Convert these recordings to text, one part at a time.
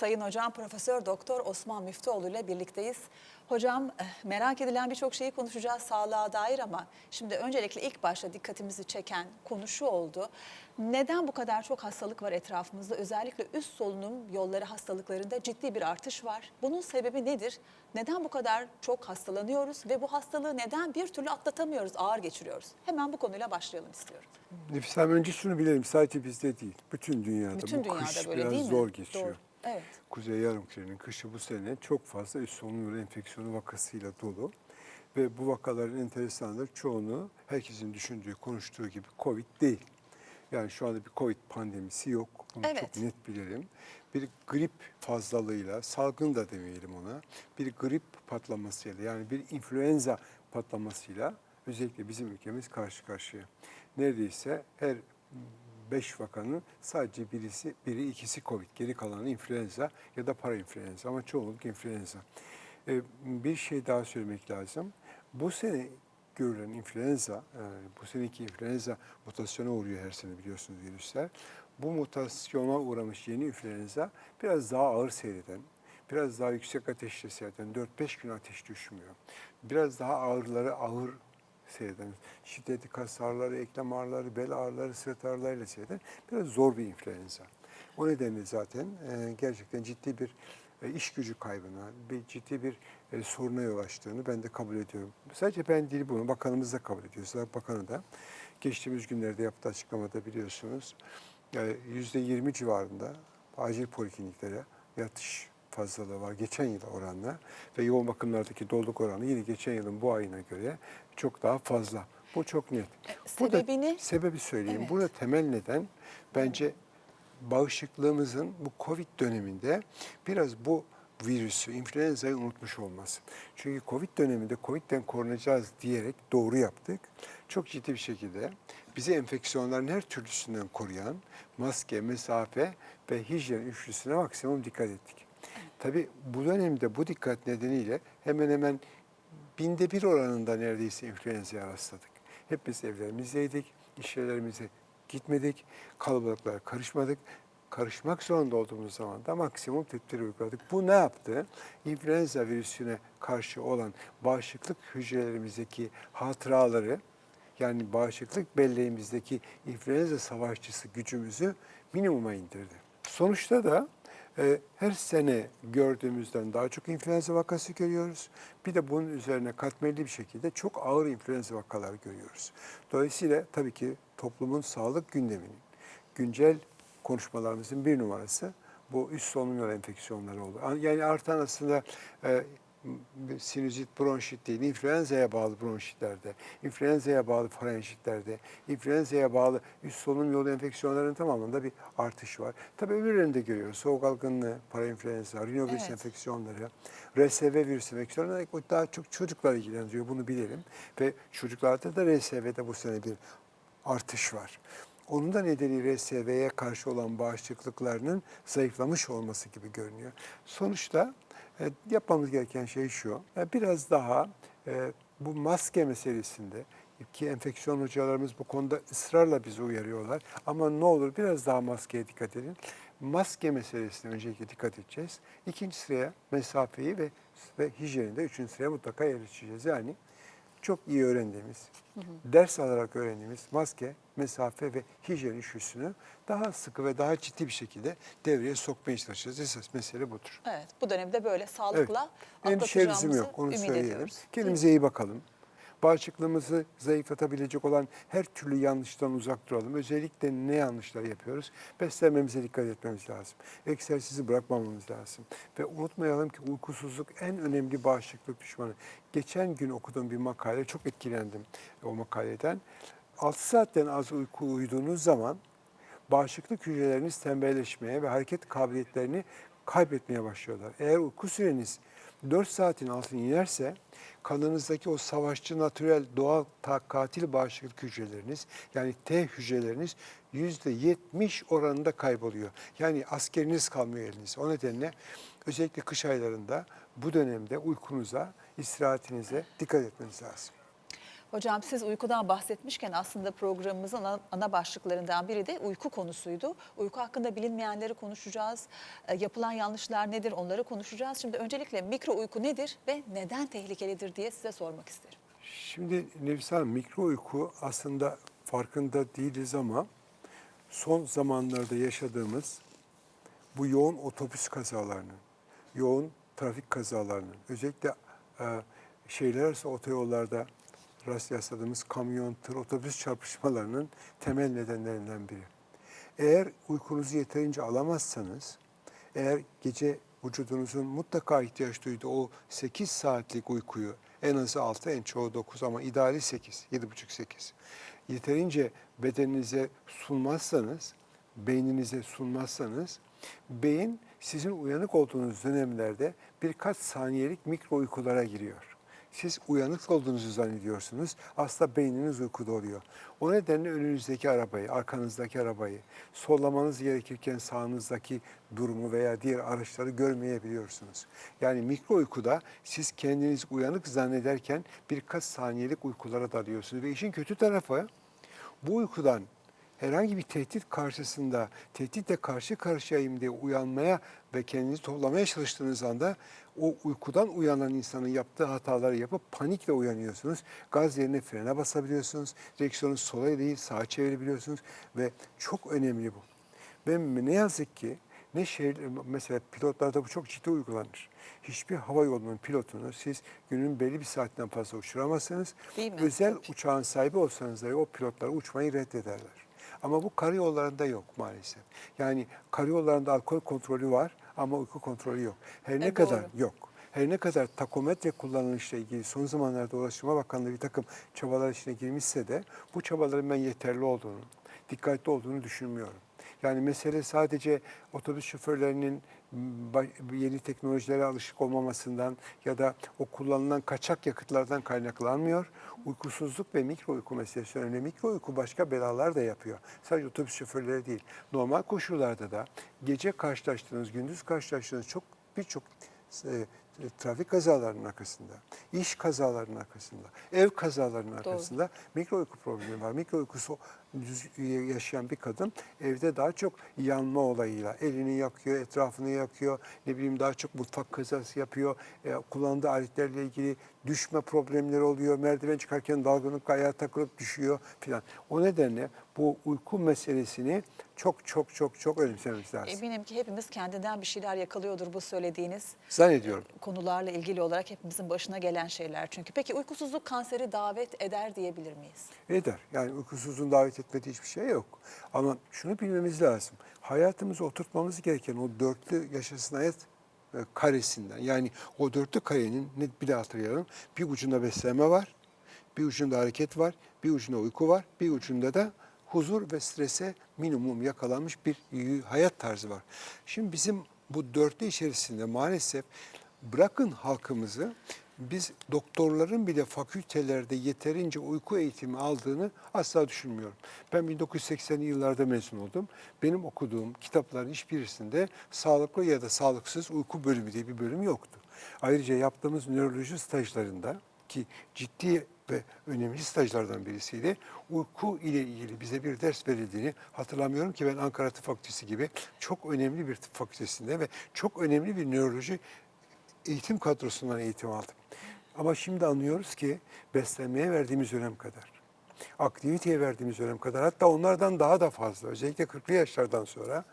Sayın Hocam Profesör Doktor Osman Müftüoğlu ile birlikteyiz. Hocam eh, merak edilen birçok şeyi konuşacağız sağlığa dair ama şimdi öncelikle ilk başta dikkatimizi çeken konu şu oldu. Neden bu kadar çok hastalık var etrafımızda? Özellikle üst solunum yolları hastalıklarında ciddi bir artış var. Bunun sebebi nedir? Neden bu kadar çok hastalanıyoruz ve bu hastalığı neden bir türlü atlatamıyoruz, ağır geçiriyoruz? Hemen bu konuyla başlayalım istiyorum. Nefis Hanım önce şunu bilelim sadece bizde değil. Bütün dünyada Bütün bu dünyada kış böyle biraz değil mi? zor geçiyor. Doğru. Evet. Kuzey Yarımküre'nin kışı bu sene çok fazla üst solunum yolu enfeksiyonu vakasıyla dolu. Ve bu vakaların enteresanları çoğunu herkesin düşündüğü, konuştuğu gibi Covid değil. Yani şu anda bir Covid pandemisi yok. Bunu Evet. çok net bilirim. Bir grip fazlalığıyla, salgın da demeyelim ona, bir grip patlamasıyla yani bir influenza patlamasıyla özellikle bizim ülkemiz karşı karşıya. Neredeyse her 5 vakanın sadece birisi, biri ikisi Covid, geri kalanı influenza ya da parainfluenza ama çoğunluk influenza. Ee, bir şey daha söylemek lazım. Bu sene görülen influenza, e, bu seneki influenza mutasyona uğruyor her sene biliyorsunuz virüsler. Bu mutasyona uğramış yeni influenza biraz daha ağır seyreden, biraz daha yüksek ateşle seyreden, 4-5 gün ateş düşmüyor. Biraz daha ağırları ağır seyreden, şiddetli kas ağrıları, eklem ağrıları, bel ağrıları, sırt ağrılarıyla seyreden biraz zor bir influenza. O nedenle zaten e, gerçekten ciddi bir e, iş gücü kaybına, bir ciddi bir e, soruna yol açtığını ben de kabul ediyorum. Sadece ben değil bunu, bakanımız da kabul ediyor. Sağlık Bakanı da geçtiğimiz günlerde yaptığı açıklamada biliyorsunuz yüzde 20 civarında acil polikliniklere yatış fazlalığı var geçen yıl oranla ve yoğun bakımlardaki doluluk oranı yine geçen yılın bu ayına göre çok daha fazla. Bu çok net. Burada E, sebebini- sebebi söyleyeyim. Evet. Burada temel neden bence bağışıklığımızın bu Covid döneminde biraz bu virüsü, influenza'yı unutmuş olması. Çünkü Covid döneminde Covid'den korunacağız diyerek doğru yaptık. Çok ciddi bir şekilde bizi enfeksiyonların her türlüsünden koruyan maske, mesafe ve hijyen üçlüsüne maksimum dikkat ettik. Tabii bu dönemde bu dikkat nedeniyle hemen hemen binde bir oranında neredeyse influenza'ya rastladık. Hep biz evlerimizdeydik, iş yerlerimize gitmedik, kalabalıklara karışmadık. Karışmak zorunda olduğumuz zaman da maksimum tedbiri uyguladık. Bu ne yaptı? İnfluenza virüsüne karşı olan bağışıklık hücrelerimizdeki hatıraları, yani bağışıklık belleğimizdeki influenza savaşçısı gücümüzü minimuma indirdi. Sonuçta da e, her sene gördüğümüzden daha çok influenza vakası görüyoruz. Bir de bunun üzerine katmerli bir şekilde çok ağır influenza vakaları görüyoruz. Dolayısıyla tabii ki toplumun sağlık gündeminin güncel konuşmalarımızın bir numarası bu üst solunum yolu enfeksiyonları oldu. Yani artan aslında e, sinüzit, bronşit değil, influenza'ya bağlı bronşitlerde, influenza'ya bağlı farenjitlerde, influenza'ya bağlı üst solunum yolu enfeksiyonlarının tamamında bir artış var. Tabii öbürlerini de görüyoruz. Soğuk algınlığı, parainfluenza, rinovirüs Evet. enfeksiyonları, RSV virüs enfeksiyonları daha çok çocuklar ilgilendiriyor bunu bilelim. Ve çocuklarda da RSV'de bu sene bir artış var. Onun da nedeni RSV'ye karşı olan bağışıklıklarının zayıflamış olması gibi görünüyor. Sonuçta e, yapmamız gereken şey şu, e, biraz daha e, bu maske meselesinde ki enfeksiyon hocalarımız bu konuda ısrarla bizi uyarıyorlar. Ama ne olur biraz daha maskeye dikkat edin. Maske meselesine öncelikle dikkat edeceğiz. İkinci sıraya mesafeyi ve, ve hijyeni de üçüncü sıraya mutlaka yerleştireceğiz. Yani çok iyi öğrendiğimiz, ders alarak öğrendiğimiz maske, mesafe ve hijyen üçlüsünü daha sıkı ve daha ciddi bir şekilde devreye sokmaya çalışacağız. Esas mesele budur. Evet, bu dönemde böyle sağlıkla Endişe bizim atlatacağımızı yok, onu ümit söyleyelim. ediyoruz. Kendimize iyi bakalım. Bağışıklığımızı zayıflatabilecek olan her türlü yanlıştan uzak duralım. Özellikle ne yanlışlar yapıyoruz? Beslenmemize dikkat etmemiz lazım. Egzersizi bırakmamamız lazım. Ve unutmayalım ki uykusuzluk en önemli bağışıklık düşmanı. Geçen gün okuduğum bir makale, çok etkilendim o makaleden. 6 saatten az uyku uyuduğunuz zaman bağışıklık hücreleriniz tembelleşmeye ve hareket kabiliyetlerini kaybetmeye başlıyorlar. Eğer uyku süreniz 4 saatin altına inerse kanınızdaki o savaşçı natürel doğal katil bağışıklık hücreleriniz yani T hücreleriniz %70 oranında kayboluyor. Yani askeriniz kalmıyor elinizde. O nedenle özellikle kış aylarında bu dönemde uykunuza, istirahatinize dikkat etmeniz lazım. Hocam siz uykudan bahsetmişken aslında programımızın ana, başlıklarından biri de uyku konusuydu. Uyku hakkında bilinmeyenleri konuşacağız. E, yapılan yanlışlar nedir onları konuşacağız. Şimdi öncelikle mikro uyku nedir ve neden tehlikelidir diye size sormak isterim. Şimdi Nefis mikro uyku aslında farkında değiliz ama son zamanlarda yaşadığımız bu yoğun otobüs kazalarının, yoğun trafik kazalarının, özellikle e, şehirler arası otoyollarda rastladığımız kamyon, tır, otobüs çarpışmalarının temel nedenlerinden biri. Eğer uykunuzu yeterince alamazsanız, eğer gece vücudunuzun mutlaka ihtiyaç duyduğu o 8 saatlik uykuyu en azı 6 en çoğu 9 ama ideali 8, 7,5-8 yeterince bedeninize sunmazsanız, beyninize sunmazsanız beyin sizin uyanık olduğunuz dönemlerde birkaç saniyelik mikro uykulara giriyor. Siz uyanık olduğunuzu zannediyorsunuz. Aslında beyniniz uykuda oluyor. O nedenle önünüzdeki arabayı, arkanızdaki arabayı, sollamanız gerekirken sağınızdaki durumu veya diğer araçları görmeyebiliyorsunuz. Yani mikro uykuda siz kendinizi uyanık zannederken birkaç saniyelik uykulara dalıyorsunuz. Ve işin kötü tarafı bu uykudan herhangi bir tehdit karşısında tehditle karşı karşıyayım diye uyanmaya ve kendinizi toplamaya çalıştığınız anda o uykudan uyanan insanın yaptığı hataları yapıp panikle uyanıyorsunuz. Gaz yerine frene basabiliyorsunuz. Direksiyonu sola değil sağa çevirebiliyorsunuz ve çok önemli bu. Ve ne yazık ki ne şey mesela pilotlarda bu çok ciddi uygulanır. Hiçbir hava yolunun pilotunu siz günün belli bir saatten fazla uçuramazsınız. Özel uçağın sahibi olsanız dahi o pilotlar uçmayı reddederler. Ama bu karayollarında yok maalesef. Yani karayollarında alkol kontrolü var ama uyku kontrolü yok. Her ne E, kadar doğru. yok. Her ne kadar takometre kullanılışla ilgili son zamanlarda Ulaştırma Bakanlığı bir takım çabalar içine girmişse de bu çabaların ben yeterli olduğunu, dikkatli olduğunu düşünmüyorum. Yani mesele sadece otobüs şoförlerinin yeni teknolojilere alışık olmamasından ya da o kullanılan kaçak yakıtlardan kaynaklanmıyor. Uykusuzluk ve mikro uyku meselesi önemli. Mikro uyku başka belalar da yapıyor. Sadece otobüs şoförleri değil. Normal koşullarda da gece karşılaştığınız, gündüz karşılaştığınız çok birçok e, trafik kazalarının arkasında, iş kazalarının arkasında, ev kazalarının arkasında mikro uyku problemi var. Mikro uykusu yaşayan bir kadın evde daha çok yanma olayıyla elini yakıyor, etrafını yakıyor, ne bileyim daha çok mutfak kazası yapıyor, e, kullandığı aletlerle ilgili düşme problemleri oluyor, merdiven çıkarken dalgınlık ayağa takılıp düşüyor filan. O nedenle bu uyku meselesini çok çok çok çok önemsememiz lazım. Eminim ki hepimiz kendinden bir şeyler yakalıyordur bu söylediğiniz Zannediyorum. konularla ilgili olarak hepimizin başına gelen şeyler çünkü. Peki uykusuzluk kanseri davet eder diyebilir miyiz? Eder. Yani uykusuzluğun davet etmediği hiçbir şey yok. Ama şunu bilmemiz lazım. Hayatımıza oturtmamız gereken o dörtlü yaşasın hayat e, karesinden. Yani o dörtlü karenin net bir hatırlayalım. Bir ucunda beslenme var, bir ucunda hareket var, bir ucunda uyku var, bir ucunda da huzur ve strese minimum yakalanmış bir hayat tarzı var. Şimdi bizim bu dörtlü içerisinde maalesef bırakın halkımızı biz doktorların bile fakültelerde yeterince uyku eğitimi aldığını asla düşünmüyorum. Ben 1980'li yıllarda mezun oldum. Benim okuduğum kitapların hiçbirisinde sağlıklı ya da sağlıksız uyku bölümü diye bir bölüm yoktu. Ayrıca yaptığımız nöroloji stajlarında ki ciddi ve önemli stajlardan birisiydi. Uyku ile ilgili bize bir ders verildiğini hatırlamıyorum ki ben Ankara Tıp Fakültesi gibi çok önemli bir tıp fakültesinde ve çok önemli bir nöroloji eğitim kadrosundan eğitim aldım. Ama şimdi anlıyoruz ki beslenmeye verdiğimiz önem kadar, aktiviteye verdiğimiz önem kadar hatta onlardan daha da fazla özellikle 40'lı yaşlardan sonra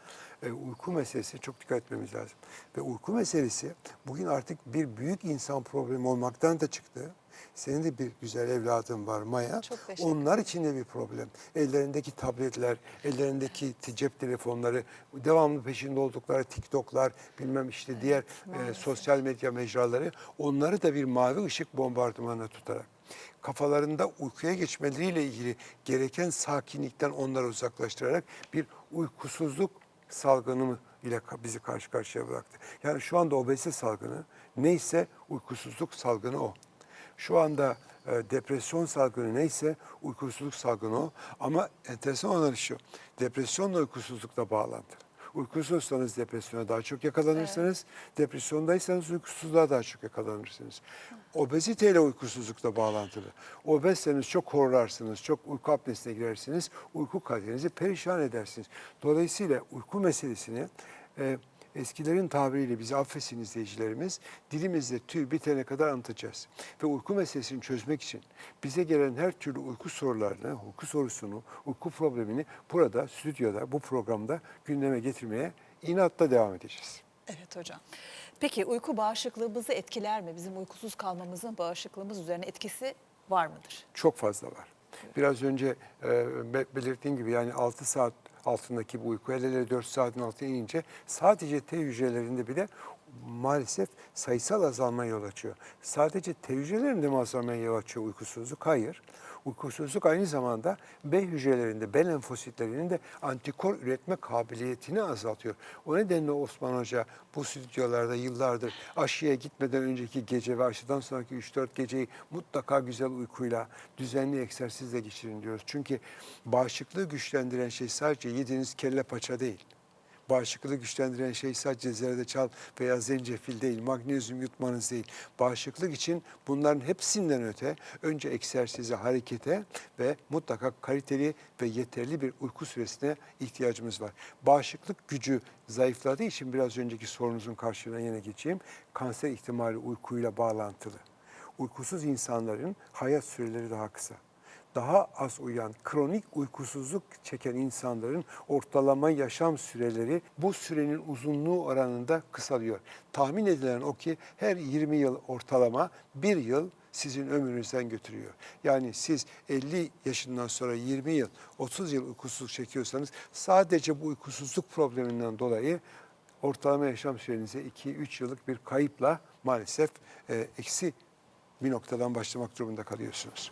e, uyku meselesi çok dikkat etmemiz lazım. Ve uyku meselesi bugün artık bir büyük insan problemi olmaktan da çıktı. Senin de bir güzel evladın var Maya. Onlar için de bir problem. Ellerindeki tabletler, ellerindeki cep telefonları, devamlı peşinde oldukları TikTok'lar, bilmem işte diğer e, sosyal medya mecraları onları da bir mavi ışık bombardımanına tutarak kafalarında uykuya geçmeleriyle ilgili gereken sakinlikten onları uzaklaştırarak bir uykusuzluk salgını ile bizi karşı karşıya bıraktı. Yani şu anda obezite salgını neyse uykusuzluk salgını o. Şu anda e, depresyon salgını neyse uykusuzluk salgını o. Ama enteresan olan şu, depresyonla uykusuzluk da bağlantılı. Uykusuzsanız depresyona daha çok yakalanırsınız. Depresyondaysanız uykusuzluğa daha çok yakalanırsınız. Obeziteyle uykusuzluk da bağlantılı. Obezseniz çok horlarsınız, çok uyku apnesine girersiniz. Uyku kalitenizi perişan edersiniz. Dolayısıyla uyku meselesini e, eskilerin tabiriyle bizi affetsin izleyicilerimiz, dilimizde tüy bitene kadar anlatacağız. Ve uyku meselesini çözmek için bize gelen her türlü uyku sorularını, uyku sorusunu, uyku problemini burada, stüdyoda, bu programda gündeme getirmeye inatla devam edeceğiz. Evet hocam. Peki uyku bağışıklığımızı etkiler mi? Bizim uykusuz kalmamızın bağışıklığımız üzerine etkisi var mıdır? Çok fazla var. Biraz önce e, be- belirttiğim gibi yani 6 saat altındaki bu uyku, hele hele 4 saatin altına inince sadece T hücrelerinde bile maalesef sayısal azalmaya yol açıyor. Sadece T hücrelerinde mi azalmaya yol açıyor uykusuzluk? Hayır. Uykusuzluk aynı zamanda B hücrelerinde, B lenfositlerinin de antikor üretme kabiliyetini azaltıyor. O nedenle Osman Hoca bu stüdyolarda yıllardır aşıya gitmeden önceki gece ve aşıdan sonraki 3-4 geceyi mutlaka güzel uykuyla, düzenli egzersizle geçirin diyoruz. Çünkü bağışıklığı güçlendiren şey sadece yediğiniz kelle paça değil. Bağışıklığı güçlendiren şey sadece zerdeçal veya zencefil değil, magnezyum yutmanız değil. Bağışıklık için bunların hepsinden öte önce egzersize, harekete ve mutlaka kaliteli ve yeterli bir uyku süresine ihtiyacımız var. Bağışıklık gücü zayıfladığı için biraz önceki sorunuzun karşılığına yine geçeyim. Kanser ihtimali uykuyla bağlantılı. Uykusuz insanların hayat süreleri daha kısa daha az uyuyan, kronik uykusuzluk çeken insanların ortalama yaşam süreleri bu sürenin uzunluğu oranında kısalıyor. Tahmin edilen o ki her 20 yıl ortalama bir yıl sizin ömrünüzden götürüyor. Yani siz 50 yaşından sonra 20 yıl, 30 yıl uykusuzluk çekiyorsanız sadece bu uykusuzluk probleminden dolayı ortalama yaşam sürenize 2-3 yıllık bir kayıpla maalesef e, eksi bir noktadan başlamak durumunda kalıyorsunuz.